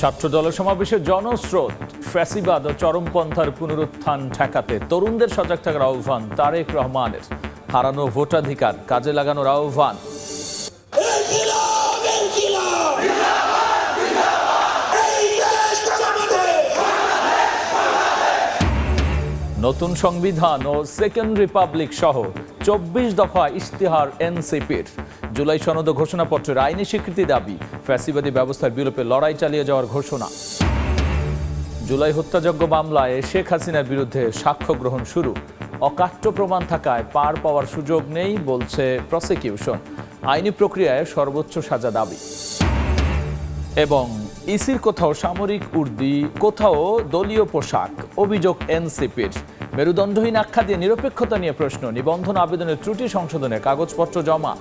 ছাত্র দল সমাবেশে জনস্রোত, ফ্যাসিবাদ ও চরমপন্থার পুনরুত্থান ঠেকাতে তরুণদের সজাগ থাকার আহ্বান তারেক রহমানের। হারানো ভোটাধিকার, কাজে লাগানোর আহ্বান নতুন সংবিধান ও সেকেন্ড রিপাবলিক সহ চব্বিশ দফা ইশতেহার এনসিপির। জুলাই সনদ ঘোষণাপত্রের আইনি স্বীকৃতি দাবি, ফ্যাসিবাদী ব্যবস্থার বিরুদ্ধে লড়াই চালিয়ে যাওয়ার ঘোষণা। জুলাই হত্যাযজ্ঞ মামলায় শেখ হাসিনার বিরুদ্ধে সাক্ষ্য গ্রহণ শুরু। অকাট্য প্রমাণ থাকায় পার পাওয়ার সুযোগ নেই বলছে প্রসিকিউশন, আইনি প্রক্রিয়ায় সর্বোচ্চ সাজা দাবি। এবং ইসির কোথাও সামরিক উর্দি, কোথাও দলীয় পোশাক, অভিযোগ এনসিপির। মেরুদণ্ডহীন আখ্যা দিয়ে নিরপেক্ষতা নিয়ে প্রশ্ন নিবন্ধন আবেদনের ত্রুটি সংশোধনে কাগজপত্র জমা।